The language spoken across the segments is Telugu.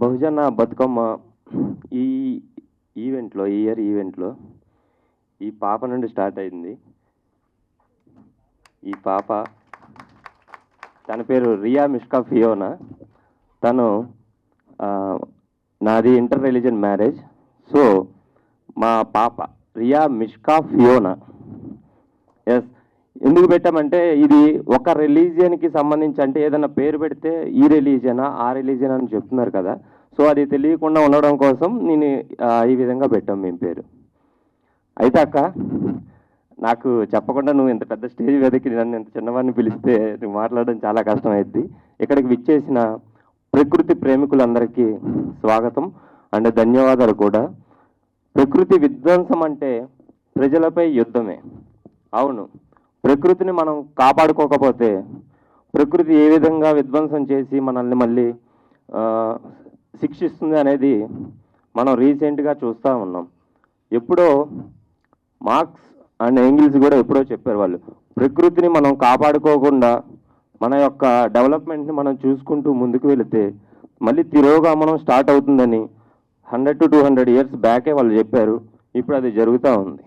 బహుజన బతుకమ్మ ఈ ఈవెంట్లో ఈ ఇయర్ ఈవెంట్లో ఈ పాప నుండి స్టార్ట్ అయింది. ఈ పాప తన పేరు రియా మిష్కా ఫియోనా. తను నాది ఇంటర్ రిలీజన్ మ్యారేజ్. సో మా పాప రియా మిష్కా ఫియోనా. ఎస్ ఎందుకు పెట్టామంటే ఇది ఒక రిలీజియన్కి సంబంధించి అంటే ఏదైనా పేరు పెడితే ఈ రిలీజియనా ఆ రిలీజియన్ అని చెప్తున్నారు కదా. సో అది తెలియకుండా ఉండడం కోసం నేను ఈ విధంగా పెట్టాం మేము పేరు. అయితే అక్క నాకు చెప్పకుండా నువ్వు ఇంత పెద్ద స్టేజ్ వెదకి నన్ను ఇంత చిన్నవాడిని పిలిస్తే నువ్వు మాట్లాడడం చాలా కష్టం అయింది ఇక్కడికి విచ్చేసిన ప్రకృతి ప్రేమికులందరికీ స్వాగతం అండ్ ధన్యవాదాలు కూడా. ప్రకృతి విధ్వంసం అంటే ప్రజలపై యుద్ధమే. అవును. ప్రకృతిని మనం కాపాడుకోకపోతే ప్రకృతి ఏ విధంగా విధ్వంసం చేసి మనల్ని మళ్ళీ శిక్షిస్తుంది అనేది మనం రీసెంట్గా చూస్తూ ఉన్నాం. ఎప్పుడో మార్క్స్ అండ్ ఎంగిల్స్ కూడా ఎప్పుడో చెప్పారు వాళ్ళు. ప్రకృతిని మనం కాపాడుకోకుండా మన యొక్క డెవలప్మెంట్ని మనం చూసుకుంటూ ముందుకు వెళితే మళ్ళీ తిరోగమనం స్టార్ట్ అవుతుందని hundred to two hundred years బ్యాకే వాళ్ళు చెప్పారు. ఇప్పుడు అది జరుగుతూ ఉంది.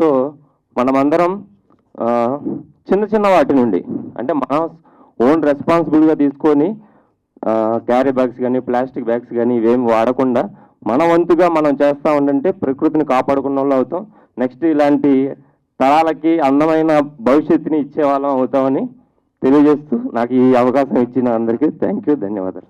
సో మనమందరం చిన్న చిన్న వాటి నుండి. అంటే మన ఓన్ రెస్పాన్సిబుల్గా తీసుకొని క్యారీ బ్యాగ్స్ కానీ ప్లాస్టిక్ బ్యాగ్స్ కానీ ఇవేమి వాడకుండా మన వంతుగా మనం చేస్తూ ఉండంటే ప్రకృతిని కాపాడుకున్న వాళ్ళు అవుతాం. నెక్స్ట్ ఇలాంటి తరాలకి అందమైన భవిష్యత్తుని ఇచ్చే వాళ్ళం అవుతామని తెలియజేస్తూ నాకు ఈ అవకాశం ఇచ్చిన అందరికీ థ్యాంక్ యూ ధన్యవాదాలు.